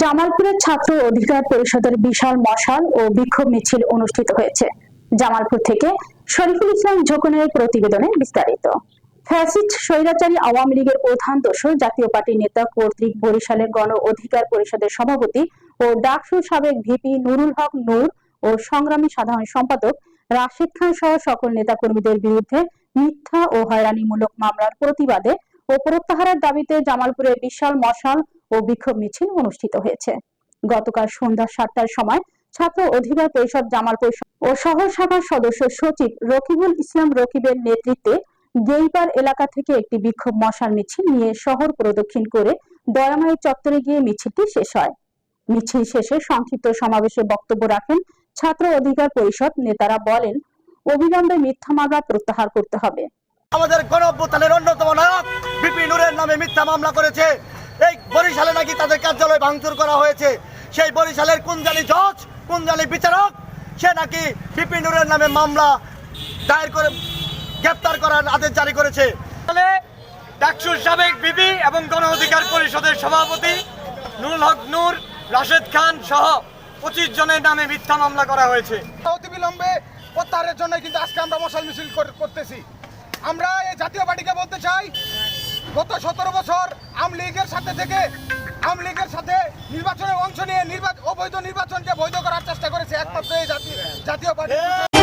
জামালপুরের ছাত্র অধিকার পরিষদের বিশাল মশাল ও বিক্ষোভ মিছিল অনুষ্ঠিত হয়েছে। জামালপুর থেকে শরীফুল ইসলাম ঝোকনের প্রতিবেদনে বিস্তারিত। ফ্যাসিস্ট, স্বৈরাচারী আওয়ামী লীগের প্রধান দোষর, জাতীয় পার্টির নেতা কর্তৃক বরিশালের গণ অধিকার পরিষদের সভাপতি ও ডাকসুর সাবেক ভিপি নুরুল হক নূর ও সংগ্রামী সাধারণ সম্পাদক রাশেদ খান সহ সকল নেতাকর্মীদের বিরুদ্ধে মিথ্যা ও হয়রানিমূলক মামলার প্রতিবাদে ও প্রত্যাহারের দাবিতে জামালপুরে বিশাল মশাল ও বিক্ষোভ মিছিল অনুষ্ঠিত হয়েছে। গতকাল সন্ধ্যা সাতটার সময় ছাত্র অধিকার পরিষদ জামালপুর ও শহর শাখার সদস্য সচিব রকিবুল ইসলাম রকিবের নেতৃত্বে গেইপার এলাকা থেকে একটি বিক্ষোভ মশাল মিছিল নিয়ে শহর প্রদক্ষিণ করে দয়ামাই চত্বরে গিয়ে মিছিলটি শেষ হয়। মিছিল শেষে সংক্ষিপ্ত সমাবেশে বক্তব্য রাখেন ছাত্র অধিকার পরিষদ নেতারা বলেন অবিলম্বে মিথ্যা মামলা প্রত্যাহার করতে হবে। আমাদের গণঅভ্যুত্থানের মিথ্যা মামলা করেছে। এই বরিশালে নাকি তাদের কার্যালয় ভাঙচুর করা হয়েছে। সেই বরিশালের কুঞ্জালি জজ কুঞ্জালি বিচারক সে নাকি বিপি নুরের নামে মামলা দায়ের করে গ্রেপ্তার করার আদেশ জারি করেছে। ডাকসুর সাবেক বিবি এবং গণ অধিকার পরিষদের সভাপতি নুরুল হক নূর রাশেদ খান সহ পঁচিশ জনের নামে মিথ্যা মামলা করা হয়েছে। অতি বিলম্বে প্রত্যাহারের জন্য কিন্তু আজকে আমরা মশাল মিছিল করতেছি। আমরা এই জাতীয় পার্টিকে বলতে চাই গত সতেরো বছর আওয়ামী লীগের সাথে থেকে আওয়ামী লীগের সাথে নির্বাচনে অংশ নিয়ে নির্বাচন অবৈধ নির্বাচনকে বৈধ করার চেষ্টা করেছে একমাত্র এই জাতীয় জাতীয় পার্টি।